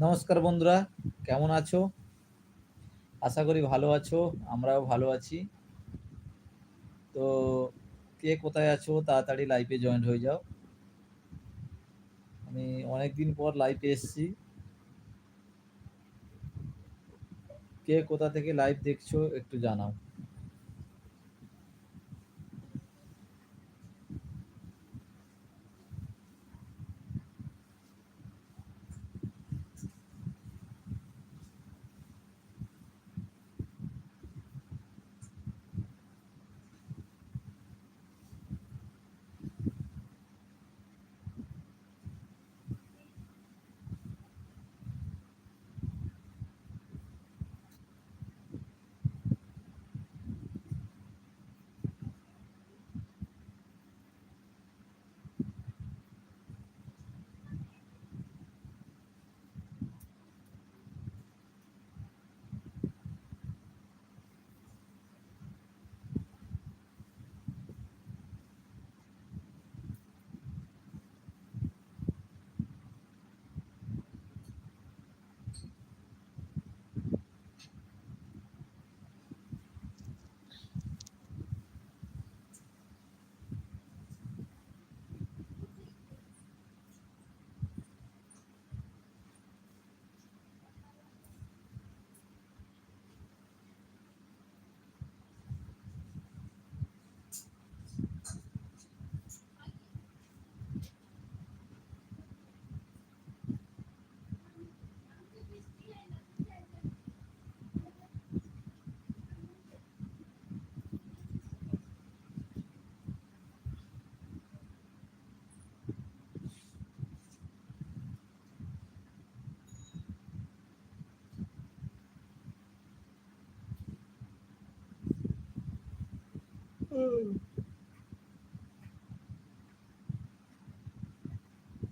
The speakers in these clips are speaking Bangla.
নমস্কার বন্ধুরা, কেমন আছো? আশা করি ভালো আছো, আমরাও ভালো আছি। তো কে কোথায় আছো, তাড়াতাড়ি লাইভে জয়েন হয়ে যাও। আমি অনেকদিন পর লাইভে এসেছি। কে কোথা থেকে লাইভ দেখছ, একটু জানাও।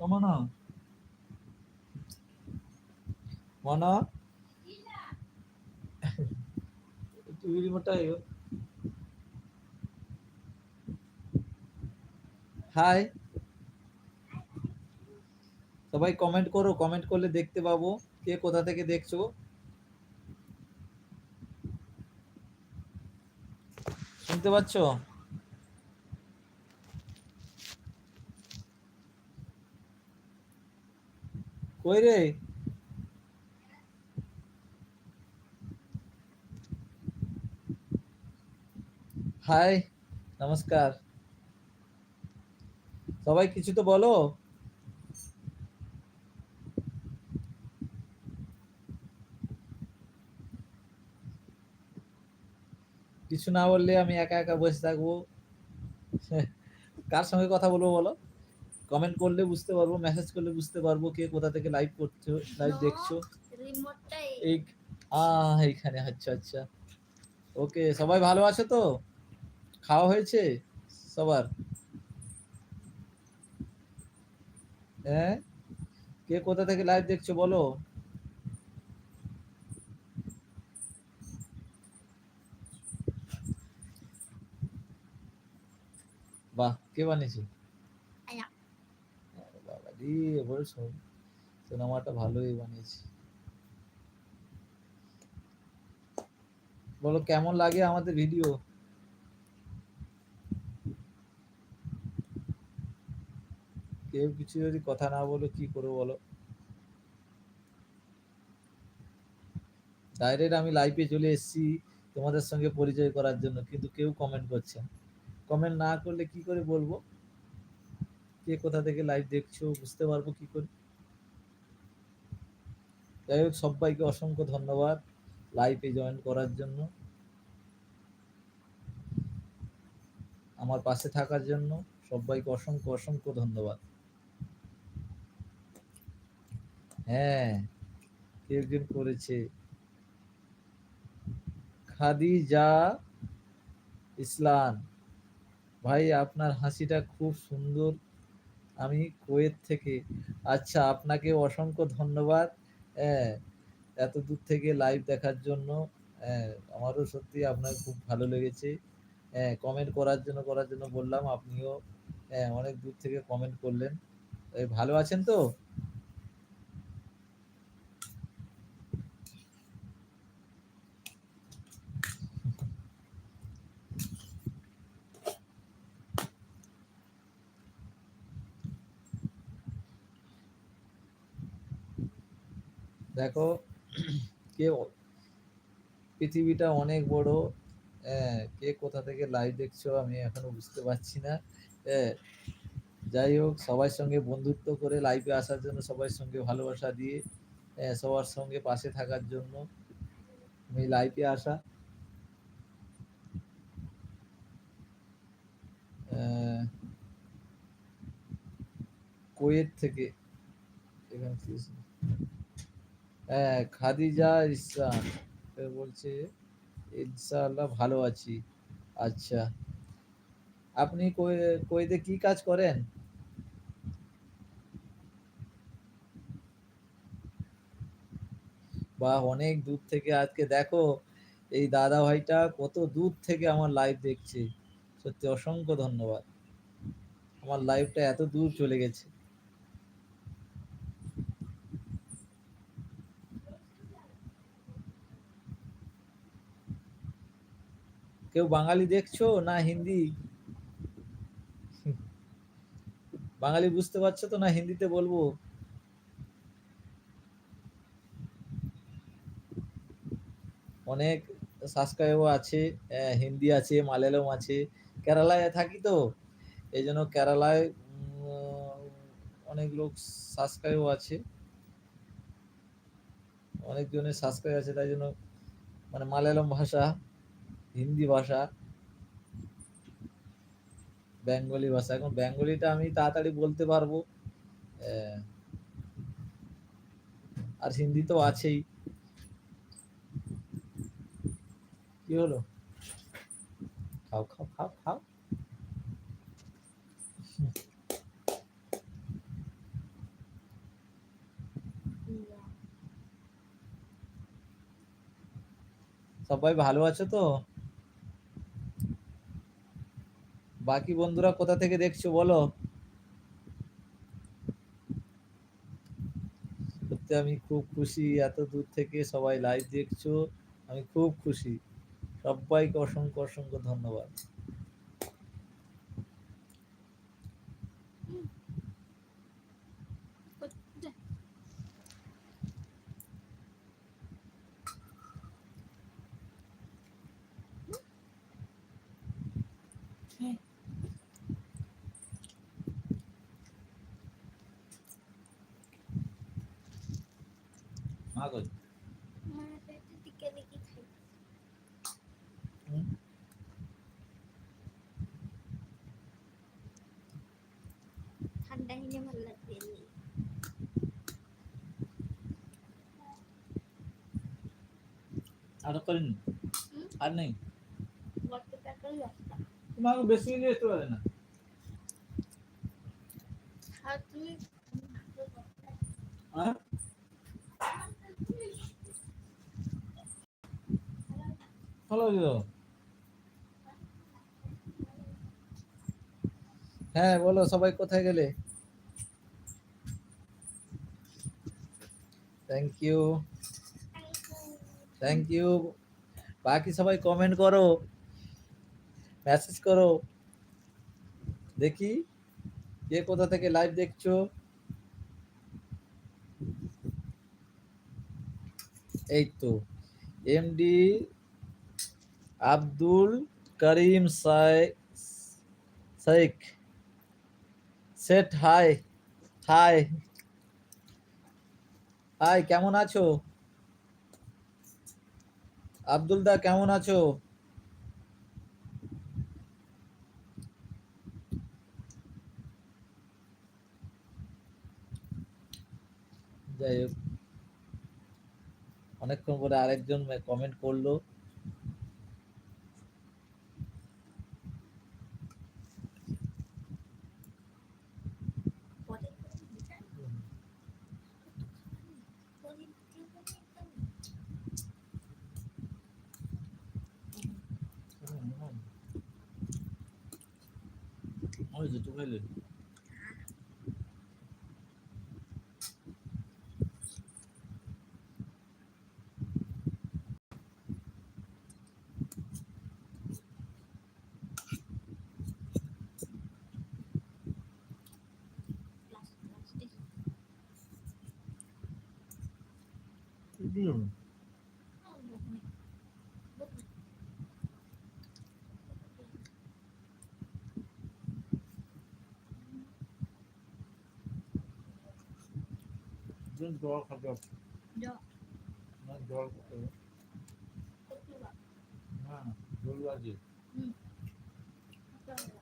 মনা। মনা? তুই রিমোটটা হাই সবাই কমেন্ট করো কমেন্ট করলে দেখতে পাবো কে কোথা থেকে দেখছ। শুনতে পাচ্ছ? কই রে? হাই, নমস্কার। সবাই কিছু তো বলো। কিছু না বললে আমি একা একা বসে থাকব। কার সঙ্গে কথা বলব বলো? কমেন্ট করলে বুঝতে পারব মেসেজ করলে বুঝতে পারব কে কোথা থেকে লাইভ করছ লাইভ দেখছ। এই এইখানে আচ্ছা আচ্ছা। ওকে সবাই ভালো আছে তো? খাওয়া হয়েছে সবার? হ্যাঁ? কে কোথা থেকে লাইভ দেখছ বলো? বাহ কে বানিয়েছে। আরে, এবার সব সিনেমাটা ভালোই বানিয়েছে। বলো, কেমন লাগে আমাদের ভিডিও কেউ কিছু যদি কথা না বলো, কি করব বলো? ডাইরেক্ট আমি লাইভে চলে এসেছি তোমাদের সঙ্গে পরিচয় করার জন্য, কিন্তু কেউ কমেন্ট করছে কমেন্ট না করলে কি করে বলব? কে কোথা থেকে লাইভ দেখছ, বুঝতে পারব কি করে? যাই হোক, সবাইকে অসংখ্য ধন্যবাদ লাইভে জয়েন করার জন্য। আমার পাশে থাকার জন্য সবাইকে অসংখ্য অসংখ্য ধন্যবাদ। হ্যাঁ কেউ একজন করেছে? খাদিজা ইসলাম। ভাই, আপনার হাসিটা খুব সুন্দর। আমি কুয়েত থেকে। আচ্ছা আপনাকে অসংখ্য ধন্যবাদ এত দূর থেকে লাইভ দেখার জন্য আমারও সত্যি আপনার খুব ভালো লেগেছে। কমেন্ট করার জন্য করার জন্য বললাম, আপনিও অনেক দূর থেকে কমেন্ট করলেন। ভালো আছেন তো? দেখো কে পৃথিবীটা অনেক বড় হ্যাঁ কে কোথা থেকে লাইভ দেখছ আমি এখনও বুঝতে পারছি না হ্যাঁ যাই হোক সবার সঙ্গে বন্ধুত্ব করে লাইভে আসার জন্য সবার সঙ্গে ভালোবাসা দিয়ে হ্যাঁ, সবার সঙ্গে পাশে থাকার জন্য আমি লাইভে আসা কুয়েত থেকে এখানে? হ্যাঁ খাদিজা ইসলাম বলছে, ইনশাআল্লাহ ভালো আছি। আচ্ছা। আপনি কুয়ে- কুয়েতে কি কাজ করেন? বা অনেক দূর থেকে আজকে দেখো, এই দাদা ভাইটা কত দূর থেকে আমার লাইভ দেখছে। সত্যি অসংখ্য ধন্যবাদ। আমার লাইভটা এত দূর চলে গেছে। কেউ বাঙালি দেখছ না হিন্দি? বাঙালি বুঝতে পারছ তো না হিন্দিতে বলব? অনেক সাবস্ক্রাইবও আছে হিন্দি আছে, মালায়ালাম আছে, কেরালায় থাকি তো। এই জন্য কেরালায় অনেক লোক সাবস্ক্রাইবও আছে। অনেকজনের সাবস্ক্রাইব আছে, তাই জন্য মানে মালায়ালাম ভাষা হিন্দি ভাষা, বেঙ্গলি ভাষা। এখন বেঙ্গলিটা আমি তাড়াতাড়ি বলতে পারব। আর হিন্দি তো আছেই। কি হলো? খাও খাও খাও খাও। সবাই ভালো আছে তো? বাকি বন্ধুরা কোথা থেকে দেখছ বলো? সত্যি আমি খুব খুশি, এত দূর থেকে সবাই লাইভ দেখছ, আমি খুব খুশি। সবাইকে অসংখ্য অসংখ্য ধন্যবাদ। লাগবে আরও করেনি। আর নেই? তোমাকে বেশি নিয়ে যেতে পারে না। আর তুমি হ্যাঁ? ভালো হলো। হ্যাঁ বলো সবাই কোথায় গেলে? থ্যাংক ইউ থ্যাংক ইউ বাকি সবাই কমেন্ট করো মেসেজ করো দেখি কে কোথা থেকে লাইভ দেখছ এই তো এমডি আব্দুল করিম সাই- শেখ সেট হাই হাই হাই কেমন আছো? আব্দুল দা কেমন আছো? যাই হোক। অনেকক্ষণ পরে আরেকজন কমেন্ট করল। দিন জল খাবে না জল খাবে না জল বাজে লিখিত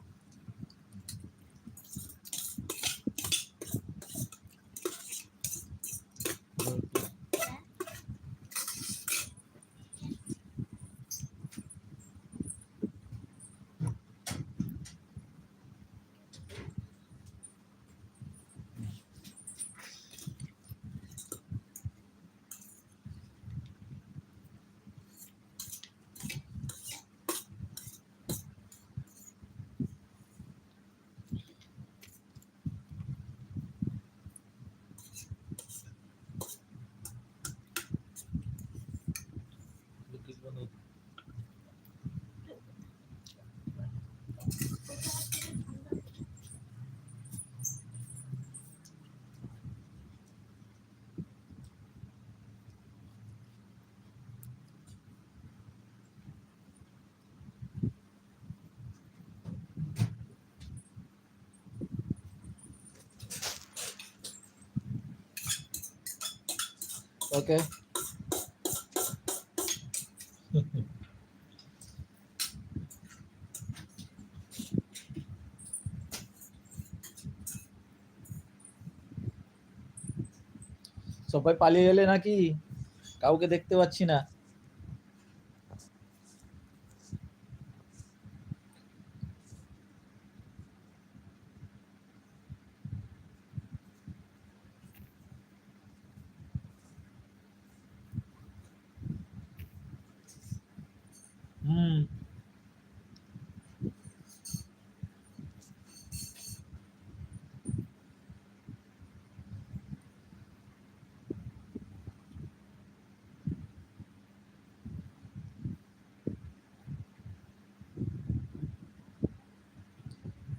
ওকে সবাই পালিয়ে গেলে নাকি কাউকে দেখতে পাচ্ছি না হুম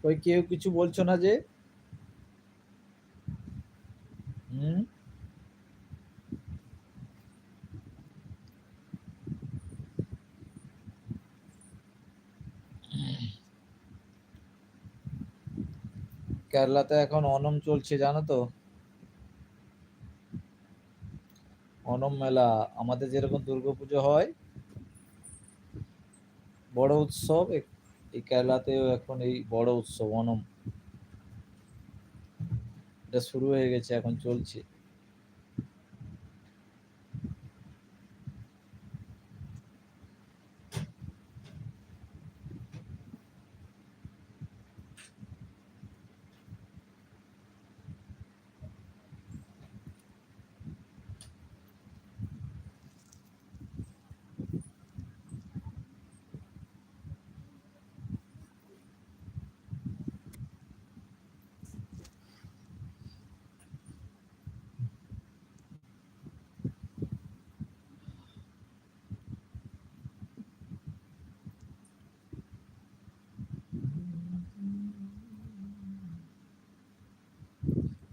ওই কেউ কিছু বলছো না যে? হুম? কেরালাতে এখন অনম চলছে, জানো তো? অনম মেলা, আমাদের যেরকম দুর্গাপুজো হয়, বড় উৎসব এই কেরালাতেও এখন এই বড় উৎসব অনম এটা শুরু হয়ে গেছে এখন চলছে।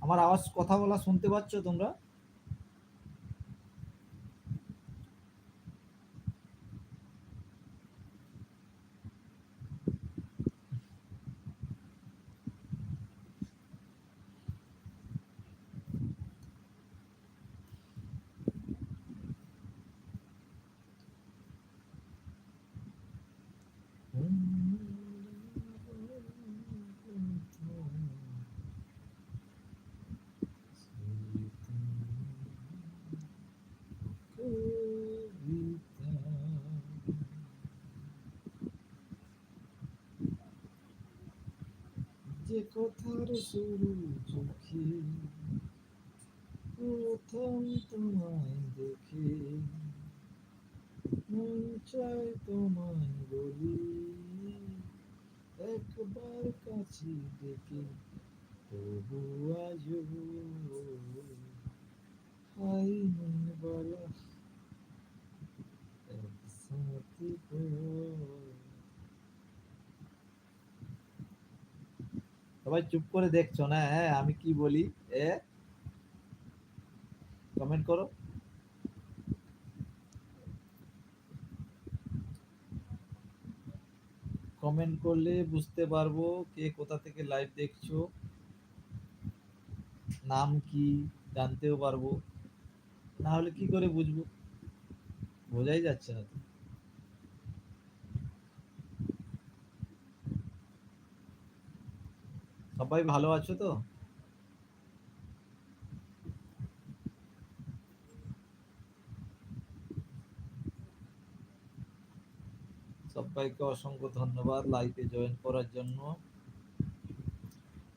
আমার আওয়াজ কথা বলা শুনতে পাচ্ছ তোমরা? শুরু চোখে প্রথম তোমায় দেখে মন চায় তোমায় বলি একবার কাছে ডেকে তবু আজও সবাই চুপ করে দেখছ না? হ্যাঁ আমি কি বলি? এ কমেন্ট করো। কমেন্ট করলে বুঝতে পারব কে কোথা থেকে লাইভ দেখছ। নাম কি জানতেও পারব। না হলে কি করে বুঝব? বোঝাই যাচ্ছে না তো। সবাই ভালো আছো তো? সবাইকে অসংখ্য ধন্যবাদ লাইভে জয়েন করার জন্য।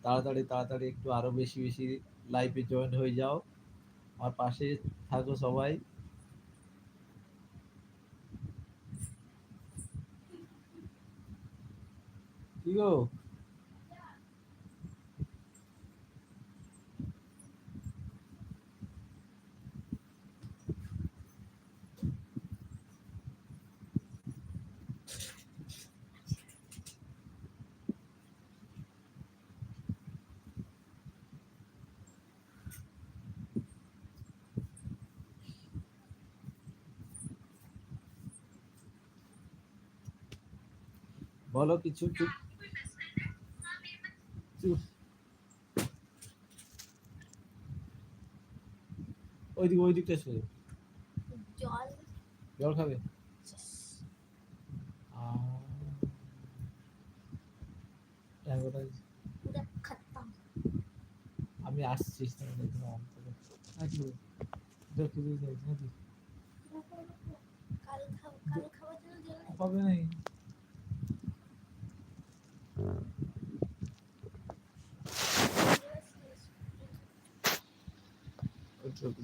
তাড়াতাড়ি তাড়াতাড়ি একটু আরও বেশি বেশি লাইভে জয়েন হয়ে যাও। আমার পাশে থাকো সবাই। কি গো? বলো কিছু চুপ চুপ ওইদিকে ওই দিকটা শুরু জল। জল খাবে? আমি আসছি তোমাদের এখানে くる。